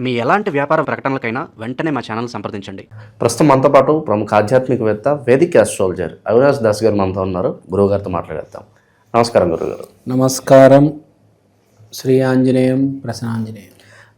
మీ ఎలాంటి వ్యాపార ప్రకటనలకైనా వెంటనే మా ఛానల్ సంప్రదించండి. ప్రస్తుతం మనతో పాటు ప్రముఖ ఆధ్యాత్మికవేత్త వేదిక ఆస్ట్రాలజర్ అవినాష్ దాస్ గారు మనతో ఉన్నారు. గురువుగారితో మాట్లాడేద్దాం. నమస్కారం గురుగారు నమస్కారం. శ్రీ ఆంజనేయం ప్రసన్నాంజనేయం.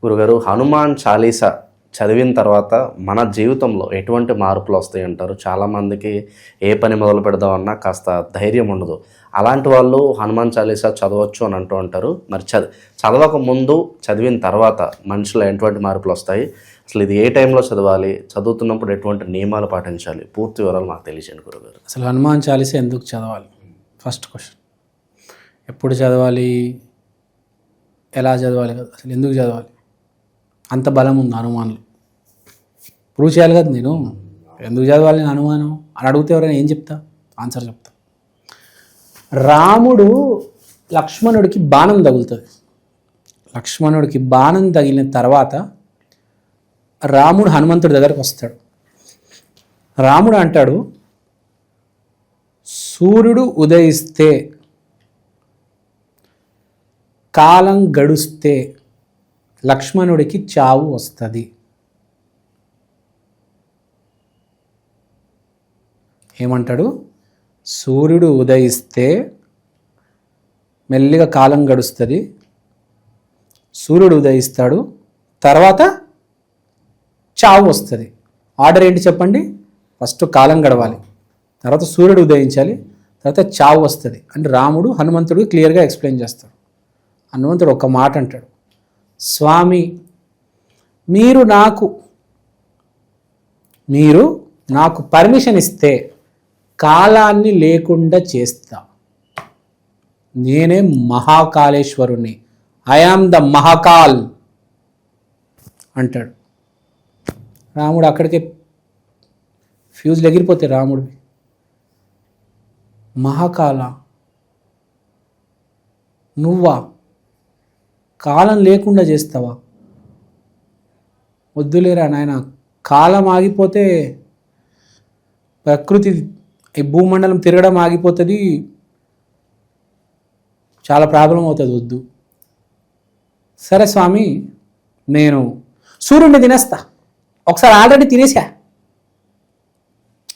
గురుగారు హనుమాన్ చాలీసా చదివిన తర్వాత మన జీవితంలో ఎటువంటి మార్పులు వస్తాయి అంటారు? చాలామందికి ఏ పని మొదలు పెడదామన్నా కాస్త ధైర్యం ఉండదు. అలాంటి వాళ్ళు హనుమాన్ చాలీసా చదవచ్చు అని అంటూ ఉంటారు. మరి చది చదవక ముందు చదివిన తర్వాత మనిషిలో ఎటువంటి మార్పులు వస్తాయి? అసలు ఇది ఏ టైంలో చదవాలి? చదువుతున్నప్పుడు ఎటువంటి నియమాలు పాటించాలి? పూర్తి వివరాలు మాకు తెలియజేయండి గురుగారు. అసలు హనుమాన్ చాలీస ఎందుకు చదవాలి? ఫస్ట్ క్వశ్చన్ ఎప్పుడు చదవాలి? ఎలా చదవాలి? కదా అసలు ఎందుకు చదవాలి? అంత బలం ఉంది హనుమాన్లో. ప్రూవ్ చేయాలి కదా నేను? ఎందుకు చదవాలి నేను అనుమానం? అని అడిగితే ఎవరైనా ఏం చెప్తా? ఆన్సర్ చెప్తా. రాముడు లక్ష్మణుడికి బాణం తగులుతుంది. లక్ష్మణుడికి బాణం తగిలిన తర్వాత రాముడు హనుమంతుడి దగ్గరకు వస్తాడు. రాముడు అంటాడు సూర్యుడు ఉదయిస్తే కాలం గడుస్తే లక్ష్మణుడికి చావు వస్తుంది. ఏమంటాడు? సూర్యుడు ఉదయిస్తే మెల్లిగా కాలం గడుస్తుంది. సూర్యుడు ఉదయిస్తాడు. తర్వాత చావు వస్తుంది. ఆర్డర్ ఏంటి చెప్పండి? ఫస్ట్ కాలం గడవాలి. తర్వాత సూర్యుడు ఉదయించాలి. తర్వాత చావు వస్తుంది. అంటే రాముడు హనుమంతుడు క్లియర్గా ఎక్స్ప్లెయిన్ చేస్తాడు హనుమంతుడు ఒక మాట అంటాడు. స్వామి మీరు నాకు మీరు నాకు పర్మిషన్ ఇస్తే కాలాన్ని లేకుండా చేస్తా. నేనే మహాకాళేశ్వరుని ఐ ఆమ్ ద మహాకాల్ అంటాడు. రాముడు అక్కడికే ఫ్యూజ్లు ఎగిరిపోతాయి రాముడివి మహాకాల. నువ్వా? కాలం లేకుండా చేస్తావా? వద్దులేరా నాయన? కాలం ఆగిపోతే ప్రకృతి ఈ భూమండలం తిరగడం ఆగిపోతుంది. చాలా ప్రాబ్లం అవుతుంది వద్దు. సరే స్వామి నేను సూర్యుడిని తినేస్తా. ఒకసారి ఆల్రెడీ తినేసా.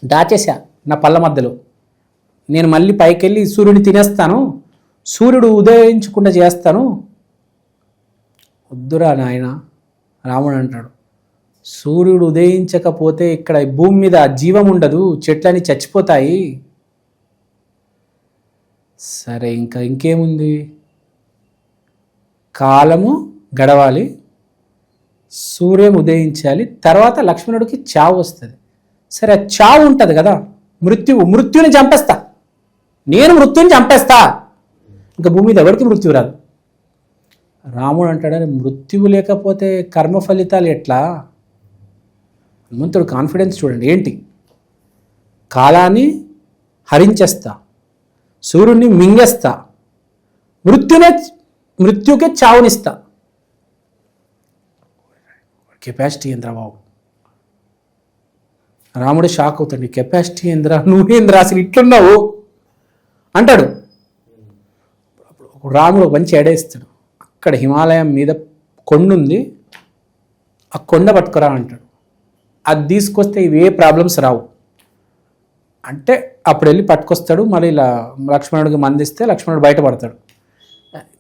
దాచేసా నా పళ్ళ మధ్యలో. నేను మళ్ళీ పైకి వెళ్ళి సూర్యుడిని తినేస్తాను. సూర్యుడు ఉదయించకుండా చేస్తాను. వద్దురా నాయన రాముడు అంటాడు. సూర్యుడు ఉదయించకపోతే ఇక్కడ భూమి మీద జీవం ఉండదు చెట్లని చచ్చిపోతాయి. సరే ఇంకా ఇంకేముంది? కాలము గడవాలి సూర్యం ఉదయించాలి తర్వాత లక్ష్మణుడికి చావు వస్తుంది. సరే చావు ఉంటుంది కదా మృత్యువు మృత్యుని చంపేస్తా. నేను మృత్యుని చంపేస్తా. ఇంకా భూమి మీద ఎవరికి మృత్యు రాదు? రాముడు అంటాడని మృత్యువు లేకపోతే కర్మ ఫలితాలు ఎట్లా? హనుమంతుడు కాన్ఫిడెన్స్ చూడండి. ఏంటి? కాలాన్ని హరించేస్తా. సూర్యుడిని మింగేస్తా. మృత్యునే మృత్యుకే చావునిస్తా. కెపాసిటీ ఏంద్రా బాబు? రాముడు షాక్ అవుతాడు. కెపాసిటీ ఏంద్రా? నువ్వేంద్రా అసలు ఇట్లున్నావు? అంటాడు. అప్పుడు రాముడు మంచి ఎడేస్తాడు అక్కడ హిమాలయం మీద కొండ ఉంది ఆ కొండ పట్టుకురా అంటాడు. అది తీసుకొస్తే ఇవి ఏ ప్రాబ్లమ్స్ రావు. అంటే అప్పుడు వెళ్ళి పట్టుకొస్తాడు మళ్ళీ ఇలా లక్ష్మణుడికి మందిస్తే లక్ష్మణుడు బయటపడతాడు.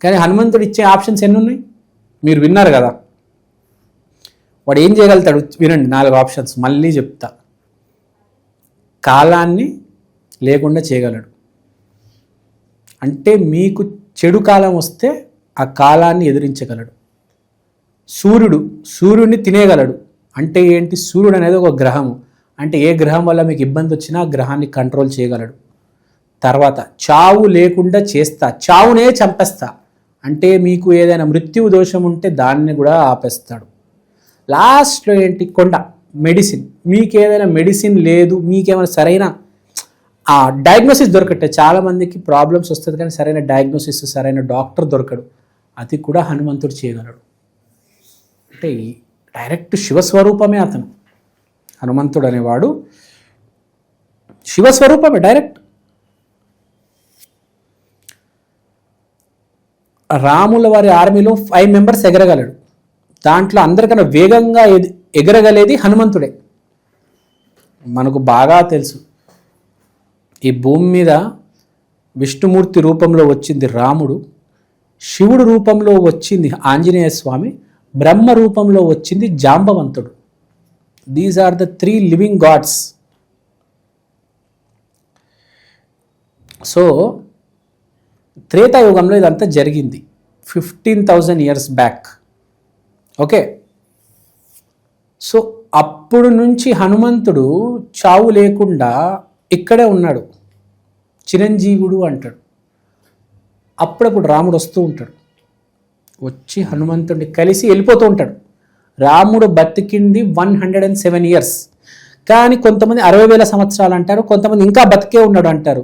కానీ హనుమంతుడు ఇచ్చే ఆప్షన్స్ ఎన్ని ఉన్నాయి మీరు విన్నారు కదా. వాడు ఏం చేయగలుగుతాడు? వినండి నాలుగు ఆప్షన్స్ మళ్ళీ చెప్తా. కాలాన్ని లేకుండా చేయగలడు. అంటే మీకు చెడు కాలం వస్తే ఆ కాలాన్ని ఎదిరించగలడు. సూర్యుడు సూర్యుడిని తినేయగలడు. అంటే ఏంటి? సూర్యుడు అనేది ఒక గ్రహము అంటే ఏ గ్రహం వల్ల మీకు ఇబ్బంది వచ్చినా గ్రహాన్ని కంట్రోల్ చేయగలడు. తర్వాత చావు లేకుండా చేస్తా. చావునే చంపేస్తా. అంటే మీకు ఏదైనా మృత్యు దోషం ఉంటే దాన్ని కూడా ఆపేస్తాడు. లాస్ట్లో ఏంటి? కొండ మెడిసిన్ మీకు ఏదైనా మెడిసిన్ లేదు మీకేమైనా సరైన ఆ డయాగ్నోసిస్ దొరకట్టే. చాలామందికి ప్రాబ్లమ్స్ వస్తుంది కానీ సరైన డయాగ్నోసిస్ సరైన డాక్టర్ దొరకడు. అది కూడా హనుమంతుడు చేయగలడు. అంటే డైరెక్ట్ శివస్వరూపమే అతను. హనుమంతుడు అనేవాడు శివస్వరూపమే డైరెక్ట్. రాముల వారి ఆర్మీలో ఫైవ్ మెంబర్స్ ఎగరగలడు. దాంట్లో అందరికన్నా వేగంగా ఎగరగలేది హనుమంతుడే. మనకు బాగా తెలుసు. ఈ భూమి మీద విష్ణుమూర్తి రూపంలో వచ్చింది రాముడు శివుడు రూపంలో వచ్చింది ఆంజనేయ స్వామి బ్రహ్మ రూపంలో వచ్చింది జాంబవంతుడు. These are the three living gods so త్రేతాయుగంలో ఇదంతా జరిగింది. Fifteen thousand years back okay so అప్పుడు నుంచి హనుమంతుడు చావు లేకుండా ఇక్కడే ఉన్నాడు. చిరంజీవుడు అంటాడు. అప్పుడప్పుడు రాముడు వస్తూ ఉంటాడు. వచ్చి హనుమంతుడిని కలిసి వెళ్ళిపోతూ ఉంటాడు. రాముడు బతికింది one hundred and seven years. కానీ కొంతమంది అరవై వేల సంవత్సరాలు అంటారు కొంతమంది ఇంకా బతికే ఉన్నాడు అంటారు.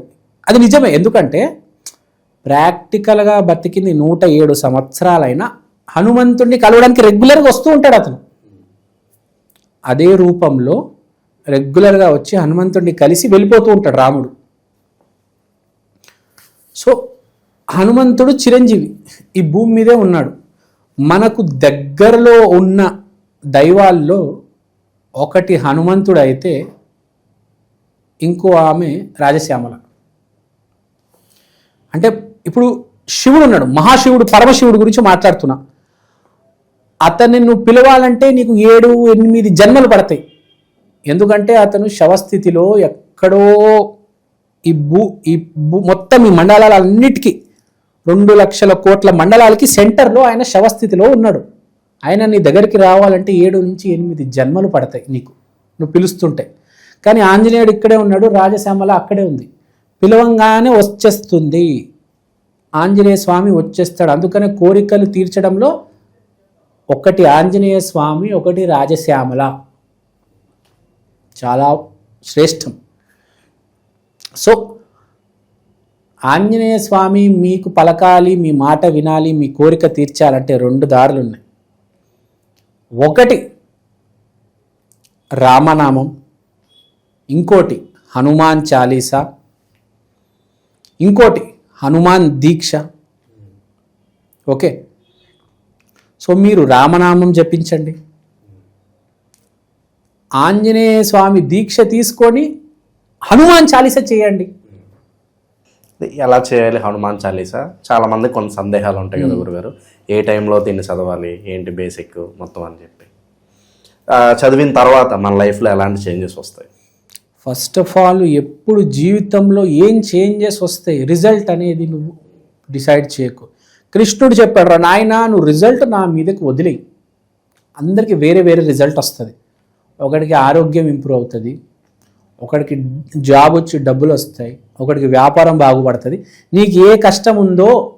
అది నిజమే. ఎందుకంటే ప్రాక్టికల్గా బతికింది నూట ఏడు సంవత్సరాలైనా హనుమంతుడిని కలవడానికి రెగ్యులర్గా వస్తూ ఉంటాడు అతను. అదే రూపంలో రెగ్యులర్గా వచ్చి హనుమంతుడిని కలిసి వెళ్ళిపోతూ ఉంటాడు రాముడు. సో హనుమంతుడు చిరంజీవి ఈ భూమి మీదే ఉన్నాడు. మనకు దగ్గరలో ఉన్న దైవాల్లో ఒకటి హనుమంతుడు అయితే ఇంకో ఆమె రాజశ్యామల. అంటే ఇప్పుడు శివుడు ఉన్నాడు. మహాశివుడు పరమశివుడు గురించి మాట్లాడుతున్నా. అతన్ని నువ్వు పిలవాలంటే నీకు ఏడు ఎనిమిది జన్మలు పడతాయి. ఎందుకంటే అతను శవస్థితిలో ఎక్కడో ఈ భూ ఈ భూ మొత్తం ఈ మండలాలన్నిటికీ రెండు లక్షల కోట్ల మండలాలకి సెంటర్లో ఆయన శవస్థితిలో ఉన్నాడు. ఆయన నీ దగ్గరికి రావాలంటే ఏడు నుంచి ఎనిమిది జన్మలు పడతాయి నీకు. నువ్వు పిలుస్తుంటే. కానీ ఆంజనేయుడు ఇక్కడే ఉన్నాడు రాజశ్యామల అక్కడే ఉంది. పిలవంగానే వచ్చేస్తుంది. ఆంజనేయ స్వామి వచ్చేస్తాడు. అందుకనే కోరికలు తీర్చడంలో ఒకటి ఆంజనేయ స్వామి ఒకటి రాజశ్యామల. చాలా శ్రేష్టం. సో ఆంజనేయ స్వామి మీకు పలకాలి మీ మాట వినాలి మీ కోరిక తీర్చాలంటే రెండు దారులు ఉన్నాయి ఒకటి రామనామం ఇంకోటి హనుమాన్ చాలీసా ఇంకోటి హనుమాన్ దీక్ష. ఓకే? సో మీరు రామనామం జపించండి. ఆంజనేయ స్వామి దీక్ష తీసుకొని హనుమాన్ చాలీస చేయండి. ఎలా చేయాలి? హనుమాన్ చాలీసా? చాలా మంది కొన్ని సందేహాలు ఉంటాయి కదా గురుగారు. ఏ టైంలో దీన్ని చదవాలి? ఏంటి బేసిక్ మొత్తం అని చెప్పి. చదివిన తర్వాత మన లైఫ్లో ఎలాంటి చేంజెస్ వస్తాయి? ఫస్ట్ ఆఫ్ ఆల్ ఎప్పుడు జీవితంలో ఏం చేంజెస్ వస్తాయి? రిజల్ట్ అనేది నువ్వు డిసైడ్ చేయకు. కృష్ణుడు చెప్పాడు రా నాయన నువ్వు రిజల్ట్ నా మీదకి వదిలేయి. అందరికీ వేరే వేరే రిజల్ట్ వస్తుంది. ఒకడికి ఆరోగ్యం ఇంప్రూవ్ అవుతుంది. ఒకడికి జాబ్ వచ్చి డబ్బులు వస్తాయి. ఒకడికి వ్యాపారం బాగుపడుతుంది. నీకు ఏ కష్టం ఉందో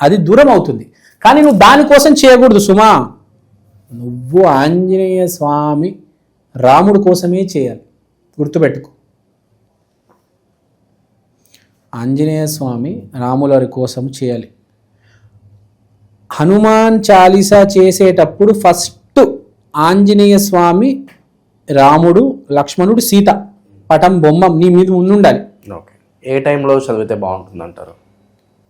అది దూరం అవుతుంది. కానీ నువ్వు దానికోసం చేయకూడదు సుమా. నువ్వు ఆంజనేయ స్వామి రాముడి కోసమే చేయాలి. గుర్తుపెట్టుకో. ఆంజనేయ స్వామి రాములవారి కోసం చేయాలి. హనుమాన్ చాలీసా చేసేటప్పుడు ఫస్ట్ ఆంజనేయ స్వామి రాముడు లక్ష్మణుడు సీత. పటం బొమ్మ నీ మీద ఉండాలి ఓకే. ఏ టైంలో చదివితే బాగుంటుంది అంటారు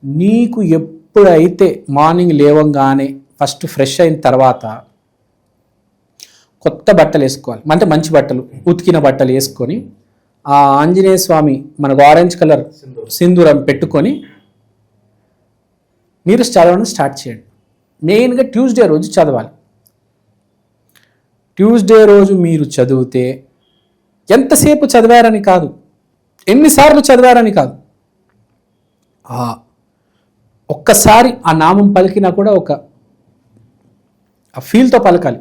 నీకు ఎప్పుడైతే మార్నింగ్ లేవంగానే ఫస్ట్ ఫ్రెష్ అయిన తర్వాత కొత్త బట్టలు వేసుకోవాలి. అంటే మంచి బట్టలు ఉతికిన బట్టలు వేసుకొని ఆ ఆంజనేయ స్వామి మనకు ఆరెంజ్ కలర్ సింధూరం. పెట్టుకొని మీరు చదవడం స్టార్ట్ చేయండి. మెయిన్గా ట్యూస్డే రోజు చదవాలి. ట్యూస్డే రోజు మీరు చదివితే ఎంతసేపు చదివారని కాదు. ఎన్నిసార్లు చదివారని కాదు. ఆ ఒక్కసారి ఆ నామం పలికినా కూడా ఒక ఆ ఫీల్తో పలకాలి.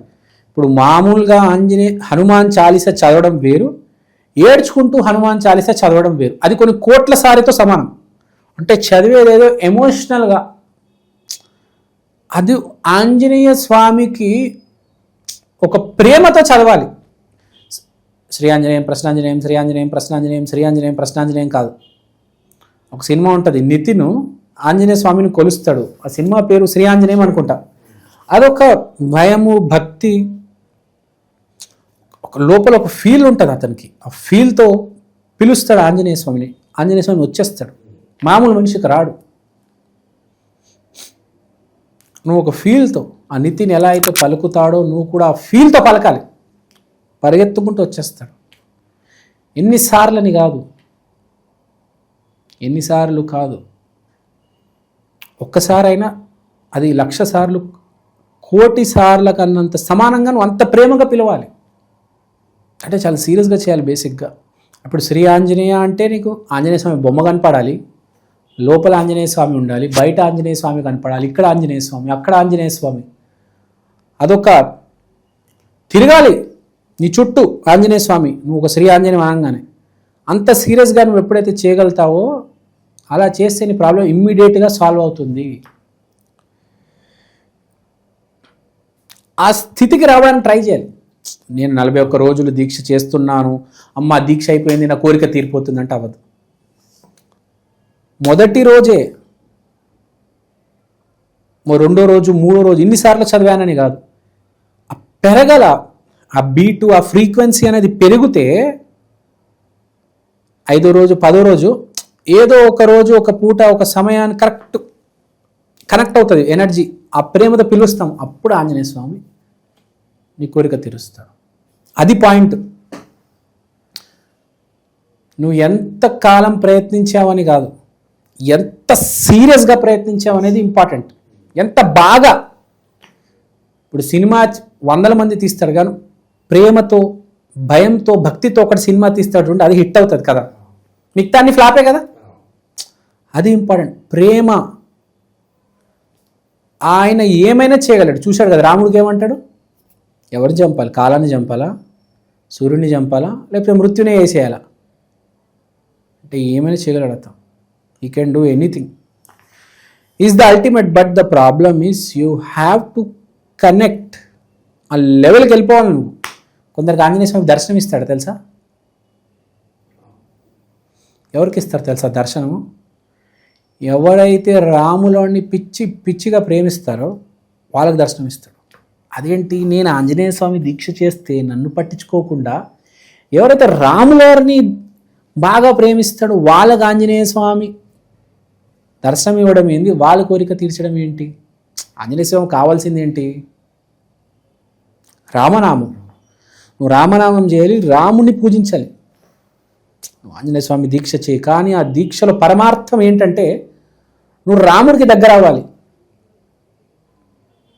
ఇప్పుడు మామూలుగా ఆంజనేయ హనుమాన్ చాలీస చదవడం వేరు. ఏడ్చుకుంటూ హనుమాన్ చాలీస చదవడం వేరు. అది కొన్ని కోట్ల సారితో సమానం. అంటే చదివేదేదో ఎమోషనల్గా. అది ఆంజనేయ స్వామికి ఒక ప్రేమతో చదవాలి. శ్రీ ఆంజనేయం ప్రశ్నాంజనేయం శ్రీ ఆంజనేయం ప్రశ్నాంజనేయం శ్రీ ఆంజనేయం ప్రశ్నాంజనేయం కాదు. ఒక సినిమా ఉంటుంది నితిన్ ఆంజనేయ స్వామిని కొలుస్తాడు. ఆ సినిమా పేరు శ్రీ ఆంజనేయం అనుకుంటా. అదొక భయము భక్తి ఒక లోపల ఒక ఫీల్ ఉంటుంది అతనికి. ఆ ఫీల్తో పిలుస్తాడు ఆంజనేయ స్వామిని. ఆంజనేయ స్వామి వచ్చేస్తాడు. మామూలు మనిషికి రాడు. నువ్వు ఒక ఫీల్తో ఆ నితిన్ ఎలా అయితే పలుకుతాడో నువ్వు కూడా ఆ ఫీల్తో పలకాలి. పరిగెత్తుకుంటూ వచ్చేస్తాడు. ఎన్నిసార్లని కాదు. ఎన్నిసార్లు కాదు. ఒక్కసారైనా అది లక్ష సార్లు కోటి సార్ల కన్నంత సమానంగా నువ్వు అంత ప్రేమగా పిలవాలి. అంటే చాలా సీరియస్గా చేయాలి బేసిక్గా. అప్పుడు శ్రీ ఆంజనేయ అంటే నీకు ఆంజనేయ స్వామి బొమ్మ కనపడాలి. లోపల ఆంజనేయ స్వామి ఉండాలి. బయట ఆంజనేయ స్వామి కనపడాలి. ఇక్కడ ఆంజనేయ స్వామి అక్కడ ఆంజనేయ స్వామి. అదొక తిరగాలి. నీ చుట్టూ ఆంజనేయ స్వామి నువ్వు ఒక శ్రీ ఆంజనేయ అనగానే. అంత సీరియస్గా నువ్వు ఎప్పుడైతే చేయగలుగుతావో అలా చేస్తే నీ ప్రాబ్లం ఇమ్మీడియట్గా సాల్వ్ అవుతుంది. ఆ స్థితికి రావడానికి ట్రై చేయాలి. నేను నలభై ఒక్క రోజులు దీక్ష చేస్తున్నాను అమ్మ దీక్ష అయిపోయింది నా కోరిక తీరిపోతుందంటే అవ్వదు. మొదటి రోజే రెండో రోజు మూడో రోజు ఇన్నిసార్లు చదివానని కాదు. పెరగల ఆ బీటు ఆ ఫ్రీక్వెన్సీ అనేది పెరిగితే ఐదో రోజు పదో రోజు ఏదో ఒక రోజు ఒక పూట ఒక సమయాన్ని కరెక్ట్ కనెక్ట్ అవుతుంది ఎనర్జీ. ఆ ప్రేమతో పిలుస్తాం. అప్పుడు ఆంజనేయ స్వామి నీ కోరిక తీరుస్తాడు. అది పాయింట్. నువ్వు ఎంత కాలం ప్రయత్నించావని కాదు ఎంత సీరియస్గా ప్రయత్నించావు అనేది ఇంపార్టెంట్. ఎంత బాగా. ఇప్పుడు సినిమా వందల మంది తీస్తారు కానీ ప్రేమతో భయంతో భక్తితో ఒకటి సినిమా తీస్తాడు అది హిట్ అవుతుంది కదా. మిగతా అన్ని ఫ్లాపే కదా? అది ఇంపార్టెంట్. ప్రేమ. ఆయన ఏమైనా చేయగలడు. చూశాడు కదా రాముడికి ఏమంటాడు? ఎవరు చంపాలి? కాలాన్ని చంపాలా? సూర్యుని చంపాలా? లేకపోతే మృత్యునే వేసేయాలా? అంటే ఏమైనా చేయగలడు అతను. He can do anything is the ultimate but the problem is you have to connect ఆ లెవెల్కి వెళ్ళిపోవాలి నువ్వు. కొందరికి ఆంజనేయ స్వామి దర్శనం ఇస్తాడు తెలుసా? ఎవరికి ఇస్తారు తెలుసా దర్శనము? ఎవరైతే రాములోని పిచ్చి పిచ్చిగా ప్రేమిస్తారో వాళ్ళకి దర్శనం ఇస్తాడు అదేంటి? నేను ఆంజనేయ స్వామి దీక్ష చేస్తే నన్ను పట్టించుకోకుండా ఎవరైతే రాములవారిని బాగా ప్రేమిస్తాడో వాళ్ళకి ఆంజనేయ స్వామి దర్శనం ఇవ్వడం ఏంది? వాళ్ళ కోరిక తీర్చడం ఏంటి? ఆంజనేయ స్వామి కావాల్సింది ఏంటి? రామనామం. నువ్వు రామనామం చేయాలి రాముని పూజించాలి. ఆంజనేయ స్వామి దీక్ష చేయి కానీ ఆ దీక్షలో పరమార్థం ఏంటంటే నువ్వు రాముడికి దగ్గర అవ్వాలి.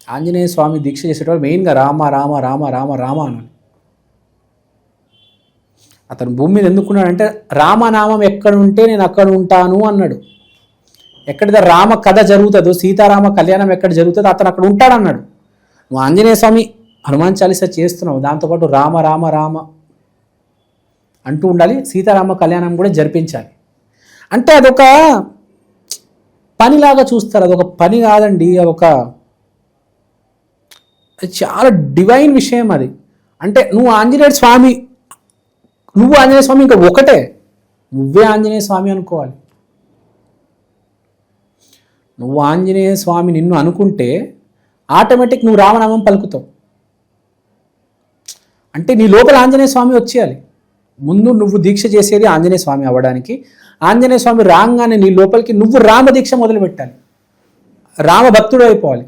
ఆంజనేయ స్వామి దీక్ష చేసేటప్పుడు మెయిన్గా రామ రామ రామ రామ రామ అనాలి. అతను భూమి మీద ఎందుకున్నాడంటే రామనామం ఎక్కడ ఉంటే నేను అక్కడ ఉంటాను అన్నాడు. ఎక్కడైతే రామ కథ జరుగుతుందో సీతారామ కళ్యాణం ఎక్కడ జరుగుతుందో అతను అక్కడ ఉంటాడన్నాడు. నువ్వు ఆంజనేయ స్వామి హనుమాన్ చాలీసా చేస్తున్నావు. దాంతోపాటు రామ రామ రామ అంటూ ఉండాలి. సీతారామ కళ్యాణం కూడా జరిపించాలి. అంటే అదొక పనిలాగా చూస్తారు. అదొక పని కాదండి. అదొక చాలా డివైన్ విషయం అది. అంటే నువ్వు ఆంజనేయ స్వామి నువ్వు ఆంజనేయ స్వామి ఇంకా ఒకటే. నువ్వే ఆంజనేయ స్వామి అనుకోవాలి. నువ్వు ఆంజనేయ స్వామి నిన్ను అనుకుంటే ఆటోమేటిక్ నువ్వు రామనామం పలుకుతావు. అంటే నీ లోపల ఆంజనేయ స్వామి వచ్చేయాలి. ముందు నువ్వు దీక్ష చేసేది ఆంజనేయ స్వామి అవ్వడానికి. ఆంజనేయ స్వామి రాగానే నీ లోపలికి నువ్వు రామ దీక్ష రామభక్తుడు అయిపోవాలి.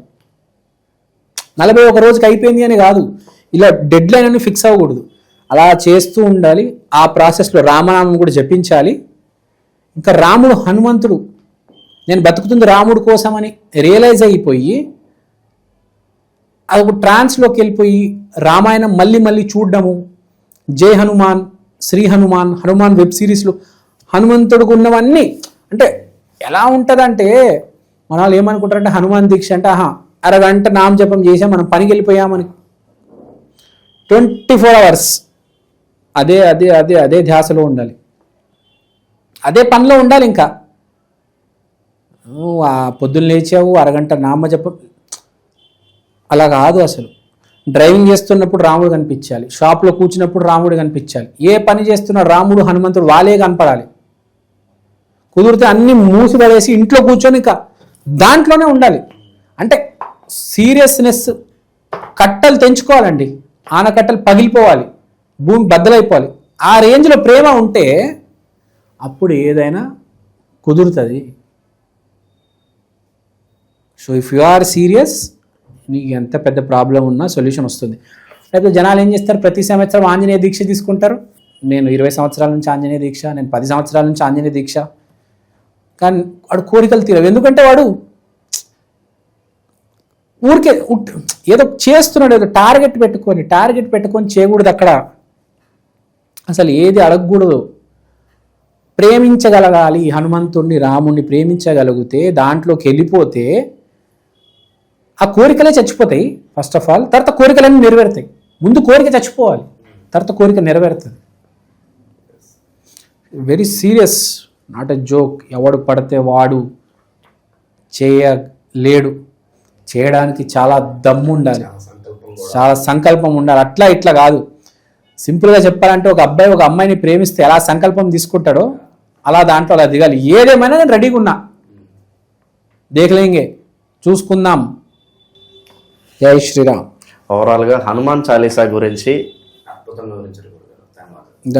నలభై ఒక రోజుకి అయిపోయింది అని కాదు. ఇలా డెడ్ లైన్ అని ఫిక్స్ అవ్వకూడదు. అలా చేస్తూ ఉండాలి. ఆ ప్రాసెస్లో రామనామం కూడా జపించాలి. ఇంకా రాముడు హనుమంతుడు. నేను బతుకుతుంది రాముడు కోసమని రియలైజ్ అయిపోయి ఒక ట్రాన్స్లోకి వెళ్ళిపోయి రామాయణం మళ్ళీ మళ్ళీ చూడడము. జై హనుమాన్ శ్రీ హనుమాన్ హనుమాన్ వెబ్ సిరీస్లో హనుమంతుడికి ఉన్నవన్నీ. అంటే ఎలా ఉంటుందంటే మన వాళ్ళు ఏమనుకుంటారంటే హనుమాన్ దీక్ష అంటే ఆహా అరగంట నామ జపం చేసాం మనం పనికి వెళ్ళిపోయామని. Twenty four hours. అదే అదే అదే అదే ధ్యాసలో ఉండాలి. అదే పనిలో ఉండాలి ఇంకా. పొద్దున్న లేచావు అరగంట నామ జపం అలా కాదు అసలు. డ్రైవింగ్ చేస్తున్నప్పుడు రాముడు కనిపించాలి. షాప్లో కూర్చున్నప్పుడు రాముడు కనిపించాలి. ఏ పని చేస్తున్న రాముడు హనుమంతుడు వాళ్ళే కనపడాలి. కుదిరితే అన్ని మూసి పడేసి ఇంట్లో కూర్చొని ఇంకా దాంట్లోనే ఉండాలి. అంటే సీరియస్నెస్ కట్టలు తెంచుకోవాలండి. ఆనకట్టలు పగిలిపోవాలి. భూమి బద్దలైపోవాలి. ఆ రేంజ్లో ప్రేమ ఉంటే అప్పుడు ఏదైనా కుదురుతుంది. So if you are serious నీకు ఎంత పెద్ద ప్రాబ్లం ఉన్నా సొల్యూషన్ వస్తుంది. లేకపోతే జనాలు ఏం చేస్తారు? ప్రతి సంవత్సరం ఆంజనేయ దీక్ష తీసుకుంటారు. నేను ఇరవై సంవత్సరాల నుంచి ఆంజనేయ దీక్ష నేను పది సంవత్సరాల నుంచి ఆంజనేయ దీక్ష. కానీ వాడు కోరికలు తీరవు. ఎందుకంటే వాడు ఊరికే ఏదో చేస్తున్నాడు ఏదో టార్గెట్ పెట్టుకొని టార్గెట్ పెట్టుకొని చేయకూడదు అక్కడ. అసలు ఏది అడగకూడదు. ప్రేమించగలగాలి హనుమంతుణ్ణి రాముణ్ణి ప్రేమించగలిగితే దాంట్లోకి వెళ్ళిపోతే ఆ కోరికలే చచ్చిపోతాయి ఫస్ట్ ఆఫ్ ఆల్ తర్వాత కోరికలన్నీ నెరవేరుతాయి. ముందు కోరిక చచ్చిపోవాలి. తర్వాత కోరిక నెరవేరుతుంది. Very serious not a joke ఎవడు పడితే వాడు చేయలేడు. చేయడానికి చాలా దమ్ము ఉండాలి. చాలా సంకల్పం ఉండాలి. అట్లా ఇట్లా కాదు. సింపుల్గా చెప్పాలంటే ఒక అబ్బాయి ఒక అమ్మాయిని ప్రేమిస్తే ఎలా సంకల్పం తీసుకుంటాడో అలా దాంట్లో అలా దిగాలి. ఏదేమైనా నేను రెడీగా ఉన్నా. దేఖలేంగే చూసుకుందాం. జై శ్రీరామ్. ఓవరాల్గా హనుమాన్ చాలీసా గురించి అద్భుతంగా వివరించారు.